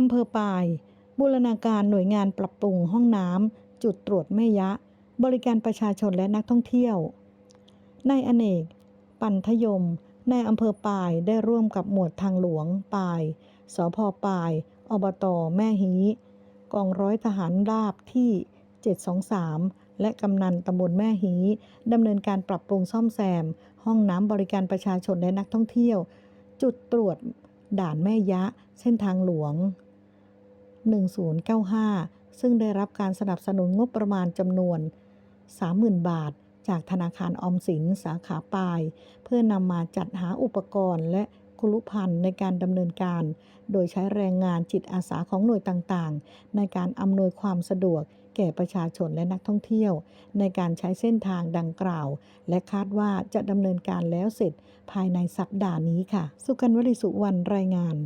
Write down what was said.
อำเภอปาย บูรณาการหน่วยงานปรับปรุงห้องน้ำจุดตรวจแม่ยะ บริการประชาชนและนักท่องเที่ยวนายอเนก ปันทยมนายอำเภอปายได้ร่วมกับหมวดทางหลวงปาย สพปาย อบตแม่ฮีกองร้อยทหารราบที่ 723 และกำนันตำบลแม่ฮีดำเนินการปรับปรุงซ่อมแซม ห้องน้ำบริการประชาชนและนักท่องเที่ยว จุดตรวจด่านแม่ยะ เส้นทางหลวง 1095 ซึ่งได้รับการสนับสนุนงบประมาณจำนวน 30,000 บาท จากธนาคารออมสินสาขาปาย เพื่อนำมาจัดหาอุปกรณ์และคุลุพันธ์ในการดำเนินการ โดยใช้แรงงานจิตอาสาของหน่วยต่างๆ ในการอำนวยความสะดวก แก่ประชาชนและนักท่องเที่ยว ในการใช้เส้นทางดังกล่าว และคาดว่าจะดำเนินการแล้วเสร็จภายในสัปดาห์นี้ค่ะ สุกันวลีสุวรรณรายงาน